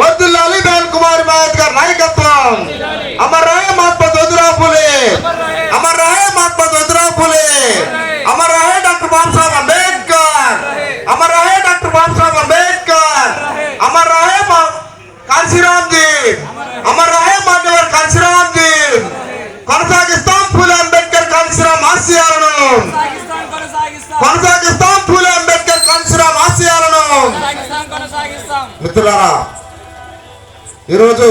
వర్దిల్లాలి బేన్ కుమార్ మహత్ గారి నాయకత్వం అమర్ రాయ మహాత్మా జ్యోతిరావు ఫులే అమర్ రాయ మహాత్మా జ్యోతిరావు ఫులే అమర్ రాయ డాక్టర్ బాబాసాహెబ్ అంబేద్కర్ అమర్ రాయ డాక్టర్ బాబాసాహెబ్ అంబేద్కర్ అమర్ రాయ మా- కాంశీరామ్ జీ అమర్ మిత్రులారా ఈరోజు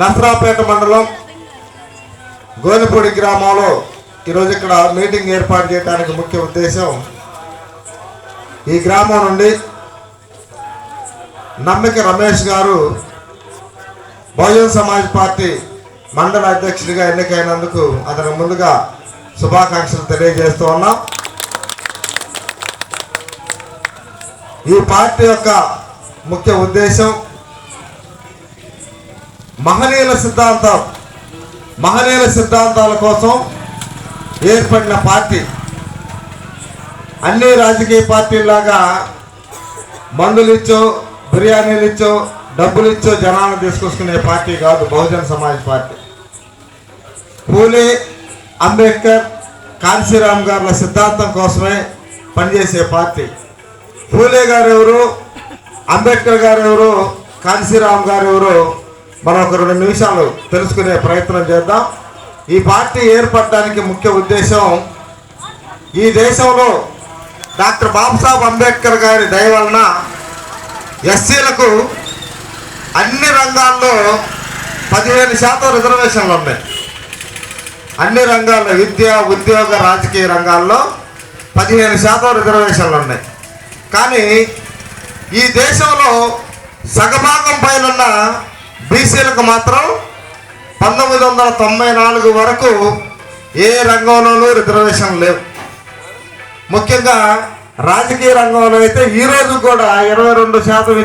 నసరాపేట మండలం గోనిపూడి గ్రామంలో ఈరోజు ఇక్కడ మీటింగ్ ఏర్పాటు చేయడానికి ముఖ్య ఉద్దేశం ఈ గ్రామం నుండి నమ్మిక రమేష్ గారు బహుజన్ సమాజ్ పార్టీ మండల అధ్యక్షుడిగా ఎన్నికైనందుకు అతను ముందుగా శుభాకాంక్షలు తెలియజేస్తూ ఉన్నాం. ఈ పార్టీ యొక్క ముఖ్య ఉద్దేశం మహనీయుల సిద్ధాంతం మహనీయుల సిద్ధాంతాల కోసం ఏర్పడిన పార్టీ. అన్ని రాజకీయ పార్టీలాగా మందులు ఇచ్చో బిర్యానీలు ఇచ్చో డబ్బులు ఇచ్చో జనాలను తీసుకొచ్చుకునే పార్టీ కాదు బహుజన్ సమాజ్ పార్టీ. పూలే అంబేద్కర్ కాన్సీరామ్ గారుల సిద్ధాంతం కోసమే పనిచేసే పార్టీ. పూలే గారు ఎవరు అంబేద్కర్ గారు ఎవరు కాంశీరామ్ గారు ఎవరు మనం ఒక రెండు నిమిషాలు తెలుసుకునే ప్రయత్నం చేద్దాం. ఈ పార్టీ ఏర్పడడానికి ముఖ్య ఉద్దేశం ఈ దేశంలో డాక్టర్ బాబాసాహెబ్ అంబేద్కర్ గారి దయ వలన ఎస్సీలకు అన్ని రంగాల్లో పదిహేను శాతం రిజర్వేషన్లు ఉన్నాయి. అన్ని రంగాల్లో విద్య ఉద్యోగ రాజకీయ రంగాల్లో పదిహేను శాతం రిజర్వేషన్లు ఉన్నాయి. కానీ ఈ దేశంలో సగభాగం పైన ఉన్న బీసీలకు మాత్రం పంతొమ్మిది వందల తొంభై నాలుగు వరకు ఏ రంగంలోనూ రిజర్వేషన్ లేవు. ముఖ్యంగా రాజకీయ రంగంలో అయితే ఈరోజు కూడా ఇరవై రెండు శాతం